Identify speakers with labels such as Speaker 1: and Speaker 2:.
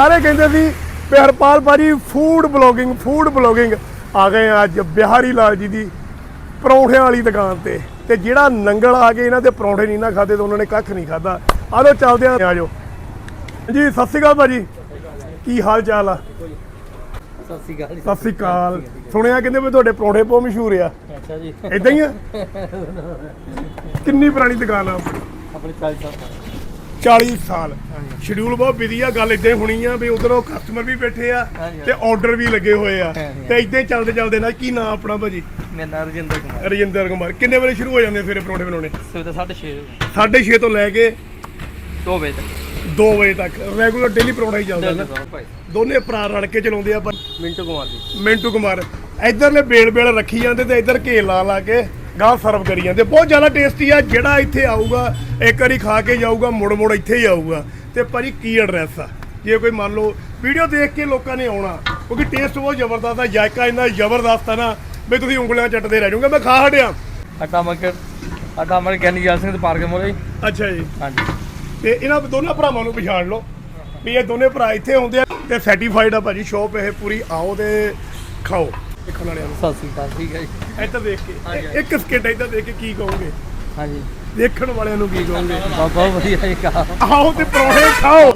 Speaker 1: ਸਾਰੇ ਕਹਿੰਦੇ ਸੀ ਵੀ ਹਰਪਾਲ ਭਾਜੀ ਫੂਡ ਬਲੌਗਿੰਗ ਫੂਡ ਬਲੌਗਿੰਗ ਆ ਗਏ ਅੱਜ ਬਿਹਾਰੀ ਲਾਲ ਜੀ ਦੀ ਪਰੌਂਠਿਆਂ ਵਾਲੀ ਦੁਕਾਨ ਤੇ। ਤੇ ਜਿਹੜਾ ਨੰਗਲ ਆ ਕੇ ਇਹਨਾਂ ਦੇ ਪਰੌਂਠੇ ਨਹੀਂ ਨਾ ਖਾਦੇ ਤਾਂ ਉਹਨਾਂ ਨੇ ਕੱਖ ਨਹੀਂ ਖਾਦਾ ਆ ਲੋ ਚੱਲਦੇ ਆ। ਆਜੋ ਜੀ ਸਤਿ ਸ਼੍ਰੀ ਅਕਾਲ ਭਾਜੀ। ਕੀ ਹਾਲ ਚਾਲ ਆ?
Speaker 2: ਸਤਿ ਸ਼੍ਰੀ ਅਕਾਲ। ਜੀ।
Speaker 1: ਸਤਿ ਸ਼੍ਰੀ ਅਕਾਲ ਸੁਣਿਆ ਕਹਿੰਦੇ ਵੀ ਤੁਹਾਡੇ ਪਰੌਂਠੇ ਬਹੁਤ ਮਸ਼ਹੂਰ ਆ।
Speaker 2: ਅੱਛਾ ਜੀ।
Speaker 1: ਇਦਾਂ ਹੀ ਆ? ਕਿੰਨੀ ਪੁਰਾਣੀ ਦੁਕਾਨ ਆ? ਆਪਣੀ
Speaker 2: ਆਪਣੇ 40 ਸਾਲ
Speaker 1: 40 ਸਾਲ। ਸ਼ਡਿਊਲ ਬਹੁਤ ਬਿਜ਼ੀ ਆ ਗੱਲ ਇਦਾਂ ਹੋਣੀ ਆ ਵੀ ਉਧਰੋਂ ਕਸਟਮਰ ਵੀ ਬੈਠੇ ਆ ਤੇ ਆਰਡਰ ਵੀ ਲੱਗੇ ਹੋਏ ਆ। ਤੇ ਇਦਾਂ ਚੱਲਦੇ ਚੱਲਦੇ ਨਾ ਕੀ ਨਾਂ ਆਪਣਾ ਭਾਜੀ?
Speaker 2: ਮੇਰਾ ਨਾਮ ਰਜਿੰਦਰ ਕੁਮਾਰ।
Speaker 1: ਰਜਿੰਦਰ ਕੁਮਾਰ। ਕਿੰਨੇ ਵਜੇ ਸ਼ੁਰੂ ਹੋ ਜਾਂਦੇ ਫਿਰ ਪਰੌਂਠੇ ਬਣਾਉਣੇ?
Speaker 2: ਸਵੇਰ 6:30
Speaker 1: 6:30 ਤੋਂ ਲੈ ਕੇ
Speaker 2: 2 ਵਜੇ ਤੱਕ।
Speaker 1: 2 ਵਜੇ ਤੱਕ। ਰੈਗੂਲਰ ਡੇਲੀ ਪਰੌਂਠਾ ਹੀ ਚੱਲਦਾ ਨਾ। ਦੋਨੇ ਭਰਾ ਰਲ ਕੇ ਚਲਾਉਂਦੇ ਆ
Speaker 2: ਮਿੰਟੂ ਕੁਮਾਰ ਜੀ।
Speaker 1: ਮਿੰਟੂ ਕੁਮਾਰ। ਇਧਰਲੇ ਬੇਲ ਬੇਲ ਰੱਖੀ ਜਾਂਦੇ ਤੇ ਇਧਰ ਘੇਲ ਲਾ ਲਾ ਕੇ ਗਾਹ ਸਰਵ ਕਰੀ ਜਾਂਦੇ। ਬਹੁਤ ਜ਼ਿਆਦਾ ਟੇਸਟੀ ਆ ਜਿਹੜਾ ਇੱਥੇ ਆਊਗਾ ਇੱਕ ਵਾਰੀ ਖਾ ਕੇ ਜਾਊਗਾ ਮੁੜ ਮੁੜ ਇੱਥੇ ਹੀ ਆਊਗਾ। ਤੇ ਭਾਜੀ ਕੀ ਐਡਰੈਸ ਆ? ਜੇ ਕੋਈ ਮੰਨ ਲਓ ਵੀਡੀਓ ਦੇਖ ਕੇ ਲੋਕਾਂ ਨੇ ਆਉਣਾ ਕਿਉਂਕਿ ਟੇਸਟ ਬਹੁਤ ਜ਼ਬਰਦਸਤ ਆ ਜਾਇਕਾ ਇੰਨਾ ਜ਼ਬਰਦਸਤ ਆ ਨਾ ਵੀ ਤੁਸੀਂ ਉਂਗਲੀਆਂ ਚੱਟਦੇ ਰਹਿ ਜਾਓਗੇ। ਮੈਂ ਖਾ ਹਟਿਆ।
Speaker 2: ਆਟਾ ਮਾਰਕੀਟ ਆਟਾ ਮਾਰਕੀਟ ਗਿਆਨੀ ਜਲ ਸਿੰਘ ਦੇ ਪਾਰਕ ਮੋਰੇ।
Speaker 1: ਅੱਛਾ ਜੀ।
Speaker 2: ਹਾਂਜੀ।
Speaker 1: ਤੇ ਇਹਨਾਂ ਦੋਨਾਂ ਭਰਾਵਾਂ ਨੂੰ ਪਛਾਣ ਲਓ ਵੀ ਇਹ ਦੋਨੇ ਭਰਾ ਇੱਥੇ ਆਉਂਦੇ ਆ ਤੇ ਸੈਟੀਫਾਈਡ ਆ ਭਾਜੀ ਸ਼ੋਪ ਇਹ ਪੂਰੀ ਆਓ ਤੇ ਖਾਓ। ਦੇਖਣ ਵਾਲਿਆਂ ਨੂੰ।
Speaker 2: ਸਤਿ ਸ਼੍ਰੀ ਅਕਾਲ ਠੀਕ ਹੈ ਜੀ।
Speaker 1: ਇੱਧਰ ਦੇਖ ਕੇ
Speaker 2: ਹਾਂਜੀ,
Speaker 1: ਇੱਕ- ਇੱਕ ਸਕਿੰਟ ਇੱਧਰ ਦੇਖ ਕੇ ਕੀ ਕਹੋਗੇ?
Speaker 2: ਹਾਂਜੀ।
Speaker 1: ਦੇਖਣ ਵਾਲਿਆਂ ਨੂੰ ਕੀ ਕਹੋਗੇ?
Speaker 2: ਬਹੁਤ ਬਹੁਤ ਵਧੀਆ ਜੀ ਕਹਾ।
Speaker 1: ਆਓ ਤੇ ਪਰੌਂਠੇ ਖਾਓ।